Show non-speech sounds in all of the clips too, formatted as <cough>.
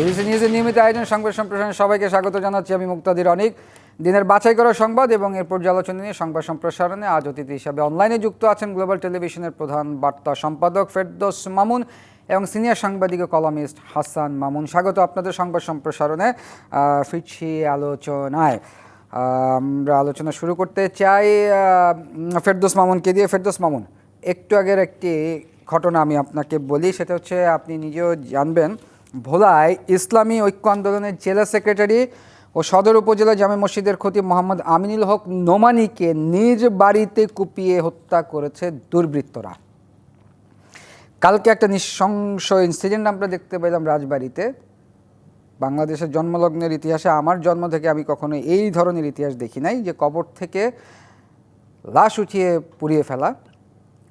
BBC নিউজের নিয়মিত আয়োজন, সংবাদ সম্প্রসারণে সবাইকে স্বাগত জানাচ্ছি আমি মুক্তাদির অনেক। দিনের বাছাই করা সংবাদ এবং এর পর্যালোচনা নিয়ে সংবাদ সম্প্রসারণে আজ অতিথি হিসাবে অনলাইনে যুক্ত আছেন গ্লোবাল টেলিভিশনের প্রধান বার্তা সম্পাদক ফেরদোস মামুন এবং সিনিয়র সাংবাদিক ও কলামিস্ট হাসান মামুন। স্বাগত আপনাদের সংবাদ সম্প্রসারণে। ফিরছি আলোচনায়। আমরা আলোচনা শুরু করতে চাই ফেরদোস মামুনকে দিয়ে। ফেরদোস মামুন, একটু আগের একটি ঘটনা আমি আপনাকে বলি, সেটা হচ্ছে আপনি নিজেও জানবেন ভোলায় ইসলামী ঐক্য আন্দোলনের জেলা সেক্রেটারি ও সদর উপজেলা জামে মসজিদের খতিব মোহাম্মদ আমিনুল হক নোমানিকে নিজ বাড়িতে কুপিয়ে হত্যা করেছে দুর্বৃত্তরা। কালকে একটা নৃশংস ইনসিডেন্ট আমরা দেখতে পেলাম রাজবাড়িতে। বাংলাদেশের জন্মলগ্নের ইতিহাসে আমার জন্ম থেকে আমি কখনো এই ধরনের ইতিহাস দেখি নাই যে কবর থেকে লাশ উঠিয়ে পুড়িয়ে ফেলা।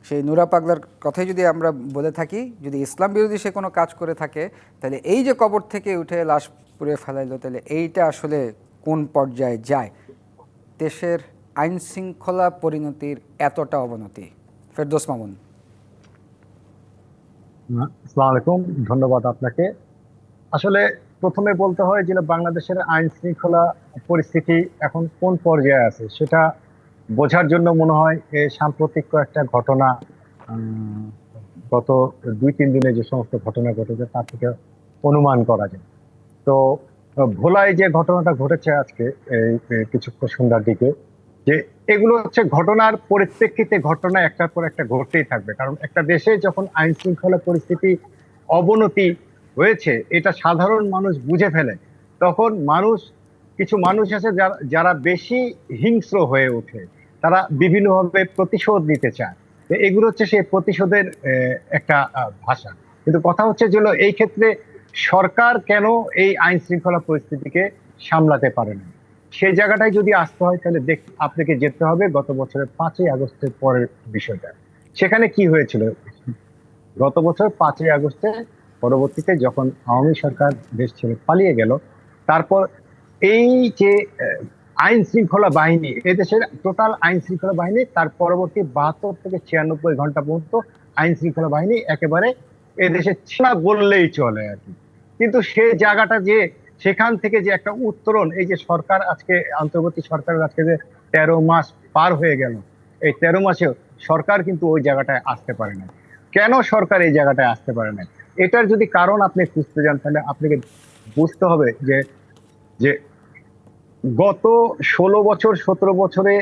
সেই নুরা পাগলার কথাই যদি আমরা বলে থাকি, যদি ইসলাম বিরোধী সে কোনো কাজ করে থাকে, তাহলে এই যে কবর থেকে উঠে লাশ পুড়িয়ে ফেলাইলো, তাহলে এইটা আসলে কোন পর্যায়ে যায়? দেশের আইন শৃঙ্খলা পরিণতির এতটা অবনতি। ফেরদোস মামুন। আলাইকুম, ধন্যবাদ আপনাকে। আসলে প্রথমে বলতে হয় যে বাংলাদেশের আইন শৃঙ্খলা পরিস্থিতি এখন কোন পর্যায়ে আছে, সেটা বোঝার জন্য মনে হয় সাম্প্রতিক কয়েকটা ঘটনা গত দুই, তিন দিনে যে সমস্ত ঘটনা ঘটেছে তার থেকে অনুমান করা যায়। তো, ভোলায় যে ঘটনাটা ঘটেছে আজকে, এই কিছুক্ষণ সন্ধ্যার দিকে, যে এগুলো হচ্ছে ঘটনার পরিপ্রেক্ষিতে ঘটনা, একটার পর একটা ঘটতেই থাকবে। কারণ একটা দেশে যখন আইন শৃঙ্খলা পরিস্থিতি অবনতি হয়েছে, এটা সাধারণ মানুষ বুঝে ফেলে। তখন মানুষ, কিছু মানুষ আছে যারা যারা বেশি হিংস্র হয়ে ওঠে। তারা বিভিন্নভাবে প্রতিশোধ নিতে চায়। এগুলো হচ্ছে সেই প্রতিশোধের একটা ভাষা। কিন্তু কথা হচ্ছে যে এই ক্ষেত্রে সরকার কেন এই আইন শৃঙ্খলা পরিস্থিতিকে সামলাতে পারে না? সেই জায়গাটায় যদি আসতে হয়, তাহলে দেখ, আপনাকে যেতে হবে গত বছরের পাঁচই আগস্টের পরের বিষয়টা। সেখানে কি হয়েছিল? গত বছর পাঁচই আগস্টে পরবর্তীতে যখন আওয়ামী সরকার দেশ ছেড়ে পালিয়ে গেল, তারপর এই যে আইন শৃঙ্খলা বাহিনী, এদেশের টোটাল আইন শৃঙ্খলা বাহিনী, তার পরবর্তী বাহাত্তর থেকে ছিয়ানব্বই ঘণ্টা পর্যন্ত আইন শৃঙ্খলা বাহিনী একেবারে এদেশে ছিনা বললেই চলে আর কি। কিন্তু সে জায়গাটা যে, সেখান থেকে যে একটা উত্তরণ, এই যে সরকার আজকে অন্তর্বর্তী সরকারের আজকে যে তেরো মাস পার হয়ে গেল, এই তেরো মাসেও সরকার কিন্তু ওই জায়গাটায় আসতে পারে না কেন সরকার এই জায়গাটায় আসতে পারে না এটার যদি কারণ আপনি খুঁজতে যান, তাহলে আপনাকে বুঝতে হবে যে যে গত ষোলো বছর, সতেরো বছরে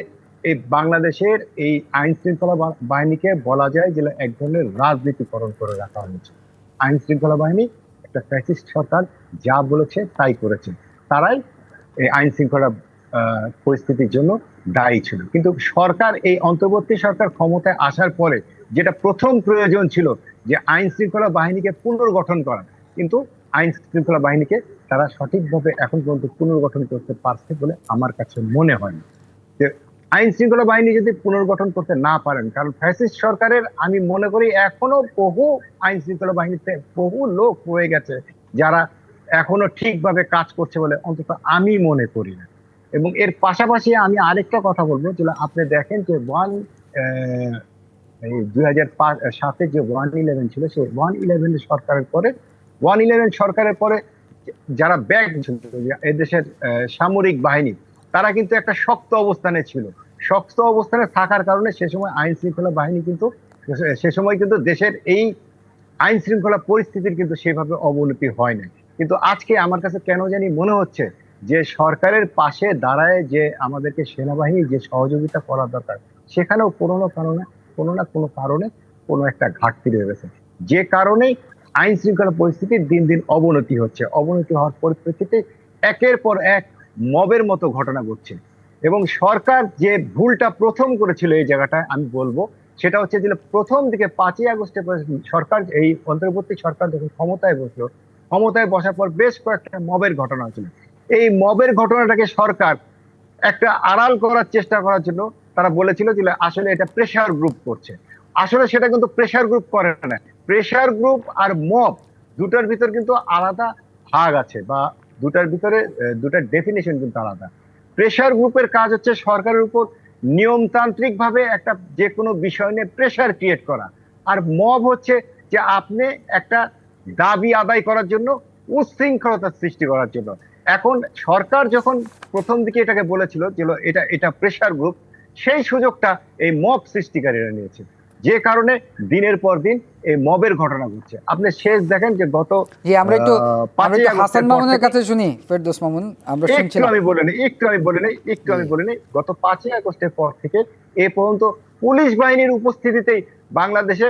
এই বাংলাদেশের এই আইন শৃঙ্খলা বাহিনীকে বলা যায় যে এক ধরনের রাজনীতিকরণ করে রাখা হয়েছে। আইন শৃঙ্খলা বাহিনী, একটা ফ্যাসিস্ট সরকার যা বলেছে তাই করেছে। তারাই এই আইন শৃঙ্খলা পরিস্থিতির জন্য দায়ী ছিল। কিন্তু সরকার, এই অন্তর্বর্তী সরকার ক্ষমতায় আসার পরে যেটা প্রথম প্রয়োজন ছিল যে আইন শৃঙ্খলা বাহিনীকে পুনর্গঠন করা। কিন্তু আইন শৃঙ্খলা বাহিনীকে তারা সঠিকভাবে এখন পর্যন্ত পুনর্গঠন করতে পারছে বলে আমার কাছে মনে হয় না। যে আইন শৃঙ্খলা বাহিনী যদি পুনর্গঠন করতে না পারেন, কারণ ফ্যাসিস্ট সরকারের আমি মনে করি এখনও বহু আইন শৃঙ্খলা বাহিনীতে বহু লোক রয়ে গেছে যারা এখনও ঠিকভাবে কাজ করছে বলে অন্তত আমি মনে করি না। এবং এর পাশাপাশি আমি আরেকটা কথা বলব, যেটা আপনি দেখেন যে ওয়ান দুই হাজার পাঁচ সাতে যে ওয়ান ইলেভেন ছিল, সেই ওয়ান ইলেভেন সরকারের পরে, ওয়ান ইলেভেন সরকারের পরে যারা ব্যাগ এদেশের সামরিক বাহিনী, তারা কিন্তু একটা শক্ত অবস্থানে ছিল। শক্ত অবস্থানে থাকার কারণে সে সময় আইন শৃঙ্খলা বাহিনী কিন্তু, সে সময় কিন্তু দেশের এই আইন শৃঙ্খলা পরিস্থিতির কিন্তু সেভাবে অবনতি হয় না কিন্তু আজকে আমার কাছে কেন জানি মনে হচ্ছে যে সরকারের পাশে দাঁড়ায় যে আমাদেরকে সেনাবাহিনী যে সহযোগিতা করা দরকার, সেখানেও কোনো না কারণে, কোনো না কোনো কারণে কোনো একটা ঘাটতি রয়ে গেছে। যে কারণেই আইন শৃঙ্খলা পরিস্থিতির দিন দিন অবনতি হচ্ছে। অবনতি হওয়ার পরিপ্রেক্ষিতে একের পর এক মবের মতো ঘটনা ঘটছে। এবং সরকার যে ভুলটা প্রথম করেছিল এই জায়গাটায়, আমি বলব, সেটা হচ্ছে যে প্রথম দিকে পাঁচই আগস্টে সরকার এই অন্তর্বর্তী সরকার যখন ক্ষমতায় বসল, ক্ষমতায় বসার পর বেশ কয়েকটা মবের ঘটনা ছিল এই মবের ঘটনাটাকে সরকার একটা আড়াল করার চেষ্টা করার জন্য তারা বলেছিল যে আসলে এটা প্রেশার গ্রুপ করছে। আসলে সেটা কিন্তু প্রেশার গ্রুপ করে না। প্রেশার গ্রুপ আর মব দুটার ভিতর কিন্তু আলাদা ভাগ আছে বা দুটার ভিতরে দুটার ডেফিনেশন কিন্তু আলাদা। প্রেশার গ্রুপের কাজ হচ্ছে সরকারের উপর নিয়মতান্ত্রিক ভাবে একটা যে কোনো বিষয় নিয়ে প্রেশার ক্রিয়েট করা। আর মব হচ্ছে যে আপনি একটা দাবি আদায় করার জন্য উচ্ছৃঙ্খলতা সৃষ্টি করার জন্য। এখন সরকার যখন প্রথম দিকে এটাকে বলেছিল যে এটা এটা প্রেশার গ্রুপ সেই সুযোগটা এই মব সৃষ্টিকারীরা নিয়েছে। যে কারণে দিনের পর দিন এই মবের ঘটনা ঘটছে। আপনি শেষ দেখেন যে গত জি আমরা একটু হাসান মামুনের কাছে শুনি ফেরদৌস মামুন আমরা শুনছিলাম। আমি বলে নিই একটু আমি বলে নিই একটু আমি বলে নিই। গত পাঁচই আগস্টের পর থেকে এ পর্যন্ত পুলিশ বাহিনীর উপস্থিতিতেই বাংলাদেশে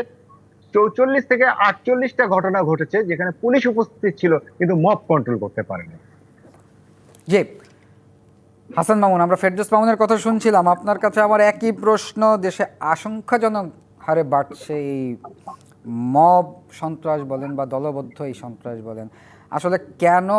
চৌচল্লিশ থেকে আটচল্লিশটা ঘটনা ঘটেছে যেখানে পুলিশ উপস্থিত ছিল কিন্তু মব কন্ট্রোল করতে পারেনি। জি। হাসান মামুন আমরা ফেরদৌস মামুনের কথা শুনছিলাম। আপনার কাছে আমার একই প্রশ্ন দেশে আশঙ্কাজনক হারে বাড়ছে এই মব সন্ত্রাস বলেন বা দলবদ্ধ এই সন্ত্রাস বলেন। আসলে কেন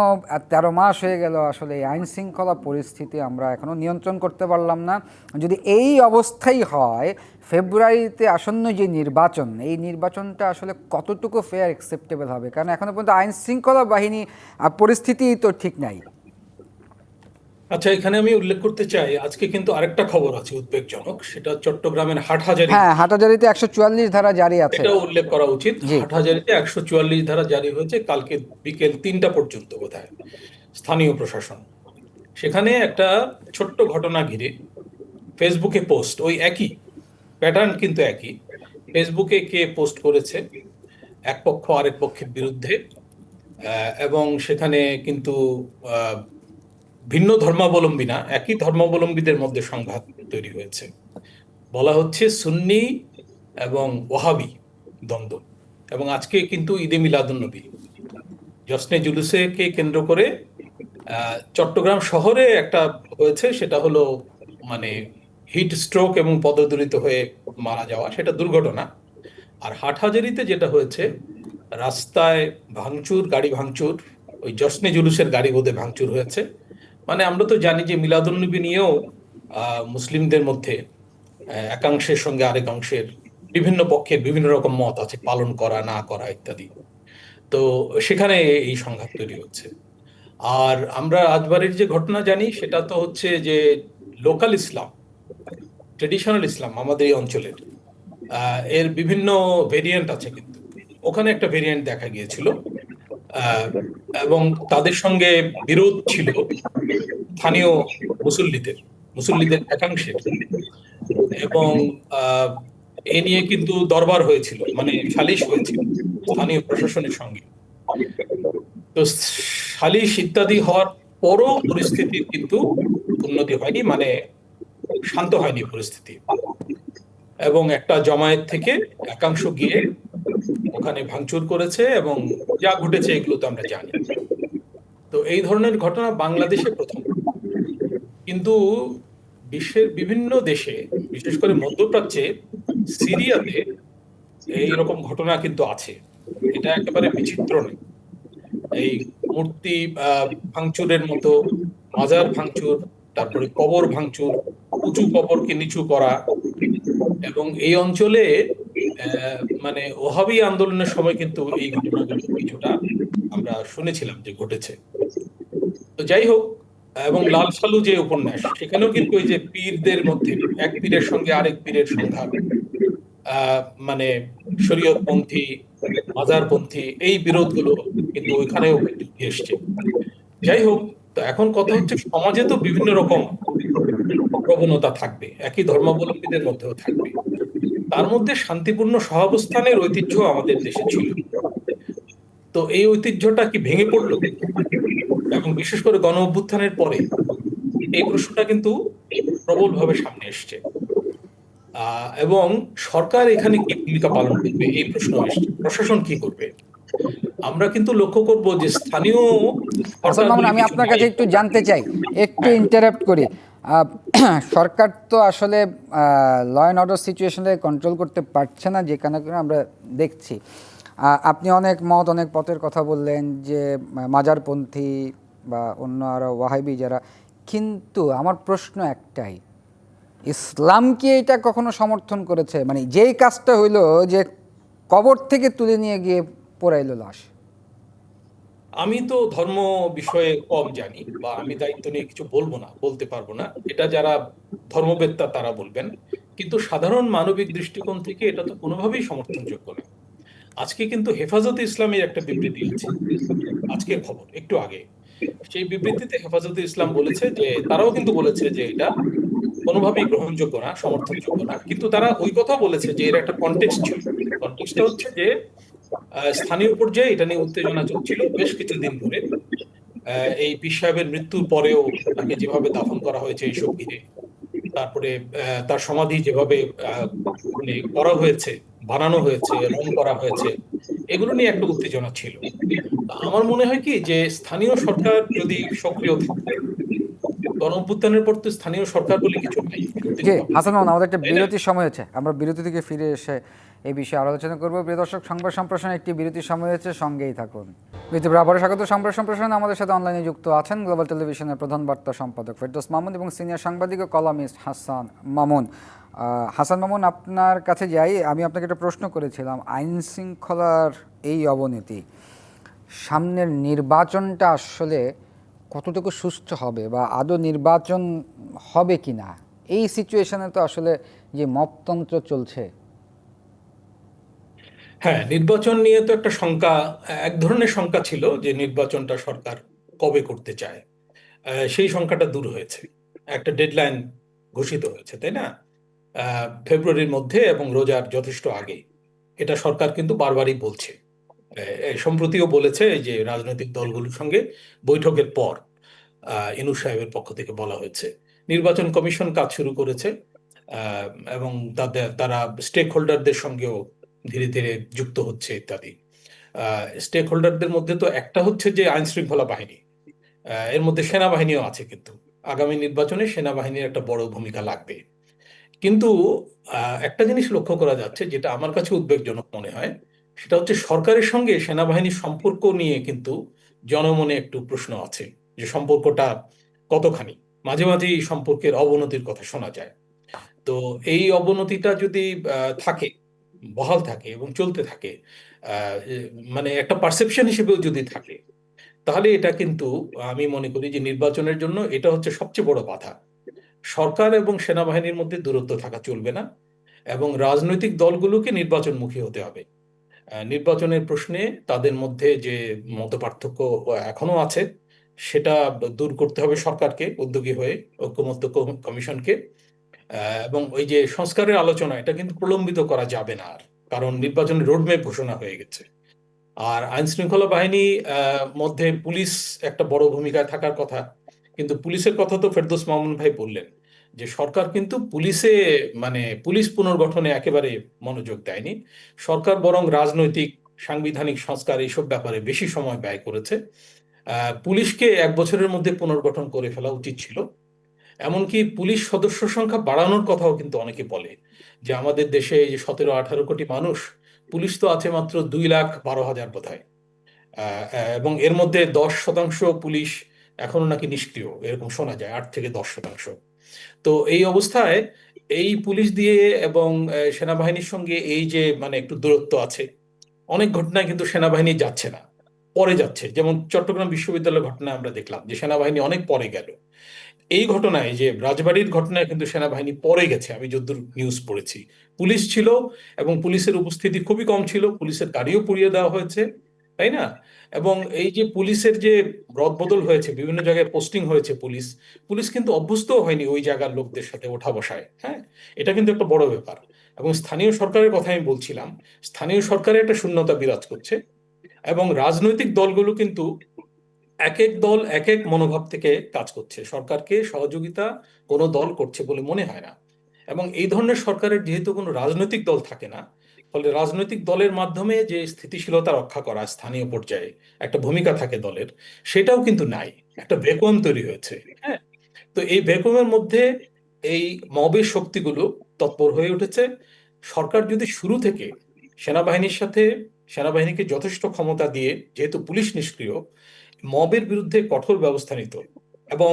তেরো মাস হয়ে গেল, আসলে এই আইন শৃঙ্খলা পরিস্থিতি আমরা এখনও নিয়ন্ত্রণ করতে পারলাম না। যদি এই অবস্থাই হয়, ফেব্রুয়ারিতে আসন্ন যে নির্বাচন, এই নির্বাচনটা আসলে কতটুকু ফেয়ার অ্যাকসেপ্টেবল হবে? কারণ এখনও পর্যন্ত আইন শৃঙ্খলা বাহিনী পরিস্থিতি তো ঠিক নাই। আচ্ছা এখানে আমি উল্লেখ করতে চাই আজকে কিন্তু আরেকটা খবর আছে উদ্বেগজনক সেটা চট্টগ্রামের হাটহাজারী। হ্যাঁ হাটাজারিতে একশো চুয়াল্লিশ ধারা জারি আছে। এটাও উল্লেখ করা উচিত। হাটহাজারীতে একশো চুয়াল্লিশ ধারা জারি হয়েছে কালকে বিকেল তিনটা পর্যন্ত বোধহয় স্থানীয় প্রশাসন। সেখানে একটা ছোট্ট ঘটনা ঘিরে ফেসবুকে পোস্ট ওই একই প্যাটার্ন কিন্তু একই ফেসবুকে কে পোস্ট করেছে এক পক্ষ আরেক পক্ষের বিরুদ্ধে এবং সেখানে কিন্তু আহ, ভিন্ন ধর্মাবলম্বী না, একই ধর্মাবলম্বীদের মধ্যে সংঘাত তৈরি হয়েছে। বলা হচ্ছে সুন্নি এবং ওহাবি দ্বন্দ্ব। এবং আজকে কিন্তু ঈদে মিলাদুন্নবী জসনে জুলুসে কে কেন্দ্র করে চট্টগ্রাম শহরে একটা হয়েছে, সেটা হলো মানে হিট স্ট্রোক এবং পদদলিত হয়ে মারা যাওয়া, সেটা দুর্ঘটনা। আর হাটহাজারিতে যেটা হয়েছে, রাস্তায় ভাঙচুর, গাড়ি ভাঙচুর, ওই জসনে জুলুসের গাড়ি বোধে ভাঙচুর হয়েছে। মানে আমরা তো জানি যে মিলাদুন্নবী নিয়েও মুসলিমদের মধ্যে একাংশের সঙ্গে আরেক অংশের বিভিন্ন পক্ষের বিভিন্ন রকম মত আছে, পালন করা, না করা ইত্যাদি। তো সেখানে এই সংঘাত তৈরি হচ্ছে। আর আমরা আজবারের যে ঘটনা জানি, সেটা তো হচ্ছে যে লোকাল ইসলাম ট্রেডিশনাল ইসলাম আমাদের এই অঞ্চলের এর বিভিন্ন ভেরিয়েন্ট আছে কিন্তু। ওখানে একটা ভেরিয়েন্ট দেখা গিয়েছিল এবং তাদের সঙ্গে বিরোধ ছিল স্থানীয় মুসল্লিদের মুসল্লিদের একাংশের। এবং এ নিয়ে কিন্তু দরবার হয়েছিল মানে সালিশ হয়েছিল স্থানীয় প্রশাসনের সঙ্গে। তো সালিশ ইত্যাদি হওয়ার পরও পরিস্থিতির কিন্তু উন্নতি হয়নি মানে শান্ত হয়নি পরিস্থিতি। এবং একটা জমায়েত থেকে একাংশ গিয়ে ওখানে ভাঙচুর করেছে এবং যা ঘটেছে এগুলো তো আমরা জানি। তো এই ধরনের ঘটনা বাংলাদেশে প্রথম। কিন্তু বিশ্বের বিভিন্ন দেশে, বিশেষ করে মধ্যপ্রাচ্যে, সিরিয়াতে এই রকম ঘটনা কিন্তু আছে। এটা একেবারে বিচিত্র নয়। এই মূর্তি ভাঙচুরের মতো, মাজার ভাঙচুর, তারপরে কবর ভাঙচুর, উঁচু কবরকে নিচু করা এবং এই অঞ্চলে মানে ওহাবি আন্দোলনের সময় কিন্তু এই ঘটনাগুলো কিছুটা আমরা শুনেছিলাম যে ঘটেছে। তো যাই হোক এবং লাল সালু যে উপন্যাস সেখানেও কিন্তু ওই যে পীরদের মধ্যে এক পীরের সঙ্গে আরেক পীরের আহ, মানে শরীয়তপন্থী মাজারপন্থী এই বিরোধগুলো কিন্তু ওইখানেও এসছে। যাই হোক তো এখন কথা হচ্ছে সমাজে তো বিভিন্ন রকম প্রবণতা থাকবে, একই ধর্মাবলম্বীদের মধ্যেও থাকবে। তার মধ্যে শান্তিপূর্ণ সহাবস্থানের ঐতিহ্য আমাদের দেশে ছিল। তো এই ঐতিহ্যটা কি ভেঙে পড়ল? এবং বিশেষ করে গণ অভ্যুত্থানের পরে এই প্রশ্নটা কিন্তু প্রবলভাবে সামনে এসছে। এবং সরকার এখানে কি ভূমিকা পালন করবে? এই প্রশ্ন এসছে। প্রশাসন কি করবে? আমরা কিন্তু লক্ষ্য করব যে স্থানীয় আমি আপনার কাছে একটু জানতে চাই। একটু ইন্টারাপ্ট করি। <clears throat> সরকার তো আসলে ল অ্যান্ড অর্ডার সিচুয়েশনে কন্ট্রোল করতে পারছে না যেখানে করে আমরা দেখছি। আপনি অনেক মত, অনেক পথের কথা বললেন যে মাজারপন্থী বা অন্য আরও ওয়াহাবি যারা, কিন্তু আমার প্রশ্ন একটাই, ইসলাম কি এটা কখনো সমর্থন করেছে? মানে যেই কাজটা হইল যে কবর থেকে তুলে নিয়ে গিয়ে পড়াইল লাশ। আমি তো ধর্ম বিষয়ে কম জানি বা আমি দায়িত্ব নিয়ে কিছু বলব না, বলতে পারব না। এটা যারা ধর্মবেত্তা তারা বলবেন। কিন্তু সাধারণ মানবিক দৃষ্টিকোণ থেকে এটা তো কোনোভাবেই সমর্থনযোগ্য না। আজকে কিন্তু হেফাজতে ইসলামের একটা বিবৃতি আছে। আজকের খবর, একটু আগে। সেই বিবৃতিতে হেফাজতে ইসলাম বলেছে যে, তারাও কিন্তু বলেছে যে এটা কোনোভাবেই গ্রহণযোগ্য না, সমর্থনযোগ্য না। কিন্তু তারা ওই কথা বলেছে যে, এর একটা কনটেক্সট ছিল। কনটেক্সটটা হচ্ছে যে স্থানীয় পর্যায়ে এটা নিয়ে উত্তেজনা চলছিল বেশ কিছুদিন ধরে। এই পীর সাহেবের মৃত্যুর পরেও তাকে যেভাবে দাফন করা হয়েছে এইসব ঘিরে, তারপরে তার সমাধি যেভাবে মানে করা হয়েছে, বানানো হয়েছে, রং করা হয়েছে, এগুলো নিয়ে একটা উত্তেজনা ছিল। আমার মনে হয় কি যে স্থানীয় সরকার যদি সক্রিয় থাকে পর তো স্থানীয় সরকার বলে কিছু নাই। হাসান আমাদের একটা বিরতির সময় হচ্ছে আমরা বিরতি থেকে ফিরে এসে এই বিষয়ে আলোচনা করব। প্রিয় দর্শক, সংবাদ সম্প্রসারণে একটি বিরতির সময় হচ্ছে সঙ্গেই থাকুন। পর আবারও স্বাগত। সংবাদ সম্প্রসারণে আমাদের সাথে অনলাইনে যুক্ত আছেন গ্লোবাল টেলিভিশনের প্রধান বার্তা সম্পাদক ফেরদৌস মামুন এবং সিনিয়র সাংবাদিক ও কলামিস্ট হাসান মামুন। হাসান মামুন, আপনার কাছে যাই। আমি আপনাকে একটা প্রশ্ন করেছিলাম, আইন শৃঙ্খলার এই অবনতি সামনের নির্বাচনটা আসলে কতটুকু সুস্থ হবে বা আদৌ নির্বাচন হবে কি না এই সিচুয়েশনে তো আসলে যে মপতন্ত্র চলছে হ্যাঁ নির্বাচন নিয়ে তো একটা শঙ্কা, এক ধরনের শঙ্কা ছিল যে নির্বাচনটা সরকার কবে করতে চায়। সেই শঙ্কাটা দূর হয়েছে। একটা ডেডলাইন ঘোষিত হয়েছে, তাই না? ফেব্রুয়ারির মধ্যে এবং রোজার যথেষ্ট আগে। এটা সরকার কিন্তু বারবারই বলছে। সম্প্রতিও বলেছে যে রাজনৈতিক দলগুলোর সঙ্গে বৈঠকের পর ইনুস সাহেবের পক্ষ থেকে বলা হয়েছে। নির্বাচন কমিশন কাজ শুরু করেছে এবং তাদের, তারা স্টেক হোল্ডারদের সঙ্গেও ধীরে ধীরে যুক্ত হচ্ছে ইত্যাদি। স্টেক হোল্ডারদের মধ্যে তো একটা হচ্ছে যে আইন শৃঙ্খলা বাহিনী এর মধ্যে সেনাবাহিনীও আছে কিন্তু। আগামী নির্বাচনে সেনাবাহিনীর একটা বড় ভূমিকা লাগবে। কিন্তু একটা জিনিস লক্ষ্য করা যাচ্ছে যেটা আমার কাছে উদ্বেগজনক মনে হয়, সেটা হচ্ছে সরকারের সঙ্গে সেনাবাহিনীর সম্পর্ক নিয়ে কিন্তু জনমনে একটু প্রশ্ন আছে যে সম্পর্কটা কতখানি। মাঝে মাঝে এই সম্পর্কের অবনতির কথা শোনা যায়। তো এই অবনতিটা যদি থাকে বহাল থাকে এবং চলতে থাকে। মানে একটা পারসেপশন হিসেবেও যদি থাকে, তাহলে এটা কিন্তু আমি মনে করি যে নির্বাচনের জন্য এটা হচ্ছে সবচেয়ে বড় বাধা। সরকার এবং সেনাবাহিনীর মধ্যে দূরত্ব থাকা চলবে না এবং রাজনৈতিক দলগুলোকে নির্বাচনমুখী হতে হবে। নির্বাচনের প্রশ্নে তাদের মধ্যে যে মতপার্থক্য এখনও আছে, সেটা দূর করতে হবে সরকারকে, উদ্যোগী হয়ে ঐক্যমত্য কমিশনকে। এবং ওই যে সংস্কারের আলোচনা, এটা কিন্তু প্রলম্বিত করা যাবে না আর, কারণ নির্বাচনের রোডম্যাপ ঘোষণা হয়ে গেছে। আর আইন শৃঙ্খলা বাহিনী মধ্যে পুলিশ একটা বড় ভূমিকায় থাকার কথা, কিন্তু পুলিশের কথা তো ফেরদৌস মামুন ভাই বললেন যে সরকার কিন্তু পুলিশে মানে পুলিশ পুনর্গঠনে একেবারে মনোযোগ দেয়নি। সরকার বরং রাজনৈতিক, সাংবিধানিক সংস্কার এইসব ব্যাপারে বেশি সময় ব্যয় করেছে। পুলিশকে এক বছরের মধ্যে পুনর্গঠন করে ফেলা উচিত ছিল। এমনকি পুলিশ সদস্য সংখ্যা বাড়ানোর কথাও কিন্তু অনেকে বলে যে আমাদের দেশে এই যে সতেরো, আঠারো কোটি মানুষ, পুলিশ তো আছে মাত্র দুই লাখ বারো হাজার বোধহয়। এবং এর মধ্যে দশ শতাংশ পুলিশ এখনও নাকি নিষ্ক্রিয়, এরকম শোনা যায়, আট থেকে দশ শতাংশ। তো এই অবস্থায় এই পুলিশ দিয়ে এবং সেনাবাহিনীর সঙ্গে এই যে মানে একটু দূরত্ব আছে, অনেক ঘটনায় কিন্তু সেনাবাহিনী যাচ্ছে না, পরে যাচ্ছে। যেমন চট্টগ্রাম বিশ্ববিদ্যালয়ের ঘটনা আমরা দেখলাম যে সেনাবাহিনী অনেক পরে গেল। এই ঘটনায় যে রাজবাড়ির ঘটনায় কিন্তু সেনাবাহিনী পরে গেছে। আমি যদ্দূর নিউজ পড়েছি। পুলিশ ছিল এবং পুলিশের উপস্থিতি খুবই কম ছিল। পুলিশের গাড়িও পুড়িয়ে দেওয়া হয়েছে, তাই না? এবং এই যে পুলিশের যে রদবদল হয়েছে, বিভিন্ন জায়গায় পোস্টিং হয়েছে পুলিশ পুলিশ কিন্তু অভ্যস্ত হয়নি ওই জায়গার লোকদের সাথে ওঠা বসায় হ্যাঁ? এটা কিন্তু একটা বড় ব্যাপার। এবং স্থানীয় সরকারের কথা আমি বলছিলাম, স্থানীয় সরকারের একটা শূন্যতা বিরাজ করছে এবং রাজনৈতিক দলগুলো কিন্তু এক এক দল এক এক মনোভাব থেকে কাজ করছে। সরকারকে সহযোগিতা কোনো দল করছে বলে মনে হয় না। এবং এই ধরনের সরকারের যেহেতু কোনো রাজনৈতিক দল থাকে না, ফলে রাজনৈতিক দলের মাধ্যমে যে স্থিতিশীলতা রক্ষা করা স্থানীয় পর্যায়ে একটা ভূমিকা থাকে দলের, সেটাও কিন্তু নাই। একটা ভ্যাকুয়াম তৈরি হয়েছে। হ্যাঁ তো এই ভ্যাকুয়ামের মধ্যে এই মবের শক্তিগুলো তৎপর হয়ে উঠেছে। সরকার যদি শুরু থেকে সেনাবাহিনীর সাথে, সেনাবাহিনীকে যথেষ্ট ক্ষমতা দিয়ে, যেহেতু পুলিশ নিষ্ক্রিয় মবের বিরুদ্ধে কঠোর ব্যবস্থা নিত এবং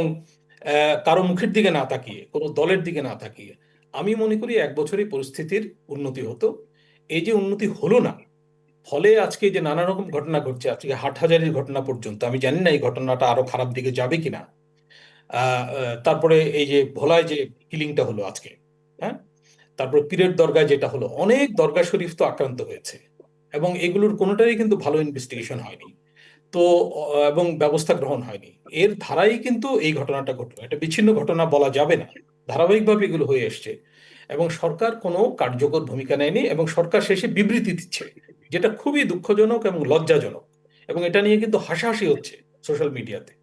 কারও মুখের দিকে না তাকিয়ে, কোনো দলের দিকে না তাকিয়ে, আমি মনে করি এক বছরই পরিস্থিতির উন্নতি হতো। এই যে উন্নতি হলো না, ফলে আজকে যে নানা রকম ঘটনা ঘটছে, আজকে হাটহাজারির ঘটনা পর্যন্ত, আমি জানি না এই ঘটনাটা আরও খারাপ দিকে যাবে কিনা। তারপরে এই যে ভোলায় যে কিলিংটা হলো আজকে হ্যাঁ? তারপরে পীরের দরগায় যেটা হলো, অনেক দরগা শরীফ তো আক্রান্ত হয়েছে এবং এগুলোর কোনোটারই কিন্তু ভালো ইনভেস্টিগেশন হয়নি। তো এবং ব্যবস্থা গ্রহণ হয়নি। এর ধারাই কিন্তু এই ঘটনাটা ঘটলো। এটা বিচ্ছিন্ন ঘটনা বলা যাবে না। ধারাবাহিকভাবে এগুলো হয়ে এসছে। এবং সরকার কোনো কার্যকর ভূমিকা নেয়নি এবং সরকার শেষে বিবৃতি দিচ্ছে যেটা খুবই দুঃখজনক এবং লজ্জাজনক। এবং এটা নিয়ে কিন্তু হাসাহাসি হচ্ছে সোশ্যাল মিডিয়াতে।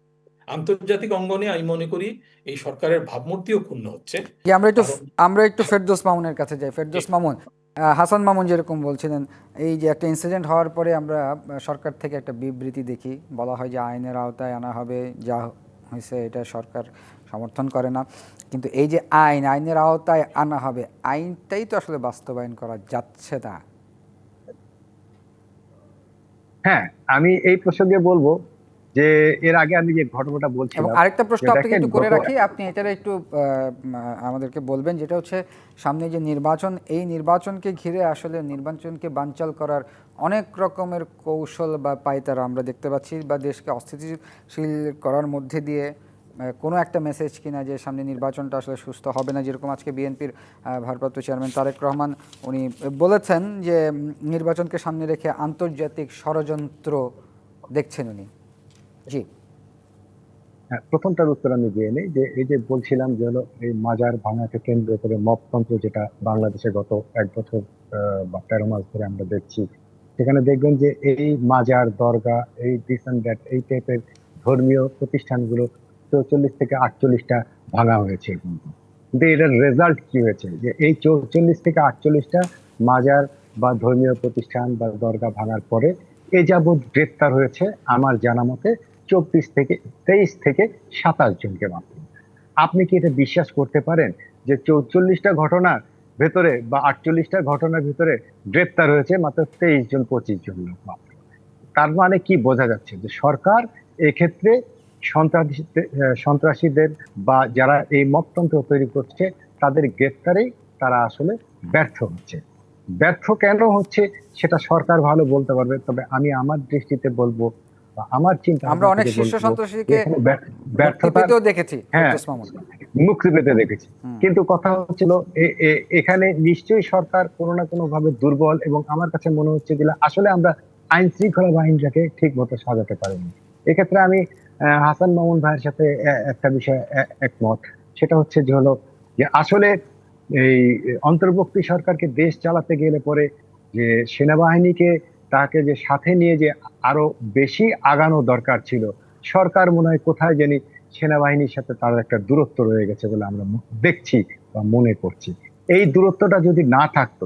আন্তর্জাতিক অঙ্গনে আমি মনে করি এই সরকারের ভাবমূর্তিও ক্ষুণ্ণ হচ্ছে। আমরা একটু আমরা একটু ফেরদৌস মামুনের কাছে যাই। ফেরদৌস মামুন হাসান মামুন যেরকম বলছিলেন, এই যে একটা ইনসিডেন্ট হওয়ার পরে আমরা সরকার থেকে একটা বিবৃতি দেখি। বলা হয় যে আইনের আওতায় আনা হবে, যা হয়েছে এটা সরকার সমর্থন করে না। কিন্তু এই যে আইন, আইনের আওতায় আনা হবে, আইনটাই তো আসলে বাস্তবায়ন করা যাচ্ছে না। হ্যাঁ আমি এই প্রসঙ্গে বলব যে এর আগে আমি যে ঘটনাটা বলছিলাম আরেকটা প্রশ্ন আপনাকে একটু করে রাখি আপনি এটা একটু আমাদেরকে বলবেন যেটা হচ্ছে সামনে যে নির্বাচন এই নির্বাচনকে ঘিরে আসলে নির্বাচনকে বানচাল করার অনেক রকমের কৌশল বা পাইতারা আমরা দেখতে পাচ্ছি বা দেশকে অস্থিতিশীল করার মধ্যে দিয়ে কোনো একটা মেসেজ কিনা যে সামনে নির্বাচনটা আসলে সুস্থ হবে না যেরকম আজকে বিএনপির ভারপ্রাপ্ত চেয়ারম্যান তারেক রহমান উনি বলেছেন যে নির্বাচনকে সামনে রেখে আন্তর্জাতিক ষড়যন্ত্র দেখছেন উনি। জি। হ্যাঁ, প্রথমটার উত্তর আমি দিয়ে নিই। যে এই যে বলছিলাম যে হলো এই মাজার ভাঙাকে কেন্দ্র করে মপতন্ত্র যেটা বাংলাদেশে গত এক বছর বা তেরো মাস ধরে আমরা দেখছি সেখানে দেখবেন যে এই মাজার দরগা এই এই টাইপের ধর্মীয় প্রতিষ্ঠানগুলো চৌচল্লিশ থেকে আটচল্লিশটা ভাঙা হয়েছে কিন্তু এটার রেজাল্ট কি হয়েছে? যে এই চৌচল্লিশ থেকে আটচল্লিশটা মাজার বা ধর্মীয় প্রতিষ্ঠান বা দরগা ভাঙার পরে এ যাবৎ গ্রেপ্তার হয়েছে আমার জানা মতে চব্বিশ থেকে তেইশ থেকে সাতাশ জনকে মাত্র আপনি কি এটা বিশ্বাস করতে পারেন যে চৌচল্লিশটা ঘটনার ভেতরে বা আটচল্লিশটা ঘটনার ভিতরে গ্রেপ্তার হয়েছে মাত্র তেইশ জন, পঁচিশ জন লোক মাত্র? তার মানে কি বোঝা যাচ্ছে যে সরকার এক্ষেত্রে সন্ত্রাসীদের সন্ত্রাসীদের বা যারা এই মততন্ত্র তৈরি করছে, তাদের গ্রেপ্তারেই তারা আসলে ব্যর্থ হচ্ছে। ব্যর্থ কেন হচ্ছে সেটা সরকার ভালো বলতে পারবে, তবে আমি আমার দৃষ্টিতে বলব আমার চিন্তা আমরা অনেক শীর্ষ সন্ত্রাসীকে ব্যর্থতা দেখেছি হ্যাঁ। মুক্তি পেতে দেখেছি। কিন্তু কথা হচ্ছিল এখানে নিশ্চয়ই সরকার কোনো না কোনো ভাবে দুর্বল এবং আমার কাছে মনে হচ্ছে যে আসলে আমরা আইন শৃঙ্খলা বাহিনীটাকে ঠিক মতো সাজাতে পারিনি। এক্ষেত্রে আমি হাসান মামুন ভাইয়ের সাথে একটা বিষয় একমত। সেটা হচ্ছে যে হলো যে আসলে এই অন্তর্বর্তী সরকারকে দেশ চালাতে গেলে পরে যে সেনাবাহিনীকে তাকে যে সাথে নিয়ে যে আরও বেশি আগানো দরকার ছিল। সরকার মনে হয় কোথায় জানি সেনাবাহিনীর সাথে তার একটা দূরত্ব রয়ে গেছে বলে আমরা দেখছি বা মনে করছি। এই দূরত্বটা যদি না থাকতো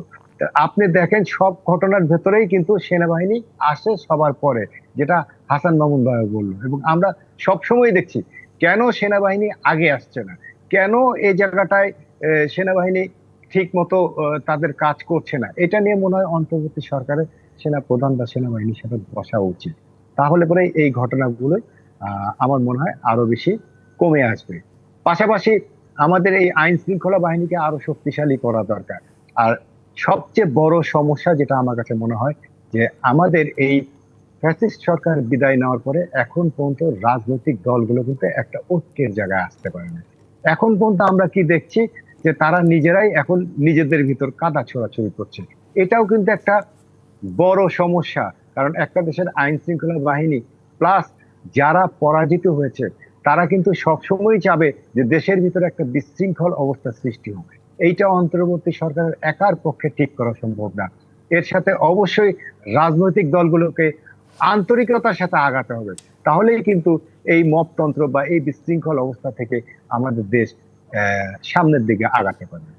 আপনি দেখেন সব ঘটনার ভেতরেই কিন্তু সেনাবাহিনী আসে সবার পরে, যেটা হাসান মামুন ভাই বলল। এবং আমরা সব সময় দেখছি, কেন সেনাবাহিনী আগে আসছে না? কেন এই জায়গাটায় সেনাবাহিনী ঠিক মতো তাদের কাজ করছে না? এটা নিয়ে মনে হয় অন্তর্বর্তী সরকারের সেনা প্রধান বা সেনাবাহিনীর সাথে বসা উচিত। তাহলে পরে এই ঘটনাগুলো আমার মনে হয় আরও বেশি কমে আসবে। পাশাপাশি আমাদের এই আইন শৃঙ্খলা বাহিনীকে আরও শক্তিশালী করা দরকার। আর সবচেয়ে বড় সমস্যা যেটা আমার কাছে মনে হয় যে আমাদের এই ফ্যাসিস্ট সরকার বিদায় নেওয়ার পরে এখন পর্যন্ত রাজনৈতিক দলগুলো কিন্তু একটা ঐক্যের জায়গায় আসতে পারে না। এখন পর্যন্ত আমরা কি দেখছি যে তারা নিজেরাই এখন নিজেদের ভিতর কাদা ছোড়াছড়ি করছে। এটাও কিন্তু একটা বড় সমস্যা। কারণ একটা দেশের আইন শৃঙ্খলা বাহিনী প্লাস যারা পরাজিত হয়েছে, তারা কিন্তু সবসময় চাবে যে দেশের ভিতরে একটা বিশৃঙ্খল অবস্থা সৃষ্টি হোক। এইটা অন্তর্বর্তী সরকারের একার পক্ষে ঠিক করা সম্ভব না। এর সাথে অবশ্যই রাজনৈতিক দলগুলোকে আন্তরিকতার সাথে আগাতে হবে। তাহলেই কিন্তু এই মপতন্ত্র বা এই বিশৃঙ্খল অবস্থা থেকে আমাদের দেশ সামনের দিকে আগাতে পারবে।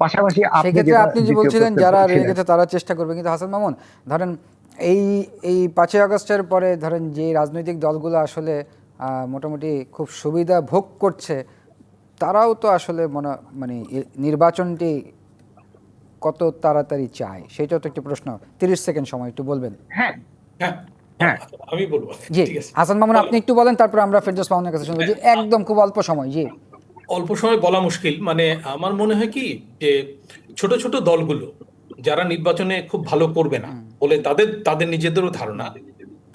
পাশাপাশি সেক্ষেত্রে আপনি যে বলছিলেন যারা রয়ে গেছে তারা চেষ্টা করবে। কিন্তু হাসান মামুন ধরেন এই এই পাঁচই আগস্টের পরে ধরেন যে রাজনৈতিক দলগুলো আসলে মোটামুটি খুব সুবিধা ভোগ করছে তারাও তো আসলে মনে মানে নির্বাচনটি কত তাড়াতাড়ি চায়? সেটাও তো একটি প্রশ্ন। তিরিশ সেকেন্ড সময় একটু বলবেন। হ্যাঁ। হ্যাঁ হ্যাঁ। আমি বলব। জি। হাসান মামুন আপনি একটু বলেন তারপর আমরা ফেরদৌস মামুনের কাছে শুনব। জি একদম খুব অল্প সময় জি। অল্প সময় বলা মুশকিল। মানে আমার মনে হয় কি যে ছোট ছোট দলগুলো যারা নির্বাচনে খুব ভালো করবে না বলে তাদের তাদের নিজেদেরও ধারণা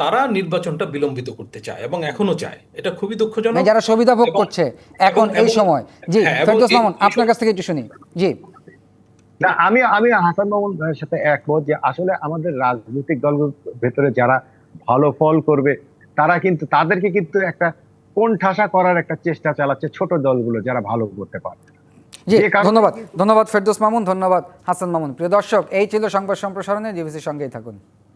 তারা নির্বাচনটা বিলম্বিত করতে চায় এবং এখনও চায়। এটা খুবই দুঃখজনক মানে যারা সুবিধা ভোগ করছে এখন এই সময়। জি হ্যাঁ, ফেরদৌস মামুন আপনার কাছ থেকে একটু শুনি। জি। না আমি আমি হাসান মামুন ভাইয়ের সাথে একমত যে আসলে আমাদের রাজনৈতিক দলগুলোর ভেতরে যারা ভালো ফল করবে তারা কিন্তু তাদেরকে কিন্তু একটা কোন ঠাসা করার একটা চেষ্টা চালাচ্ছে ছোট দলগুলো যারা ভালো করতে পারে জি ধন্যবাদ ধন্যবাদ ফেরদোস মামুন ধন্যবাদ হাসান মামুন। প্রিয় দর্শক এই ছিল সংবাদ সম্প্রসারণে ডিবিসির সঙ্গেই থাকুন।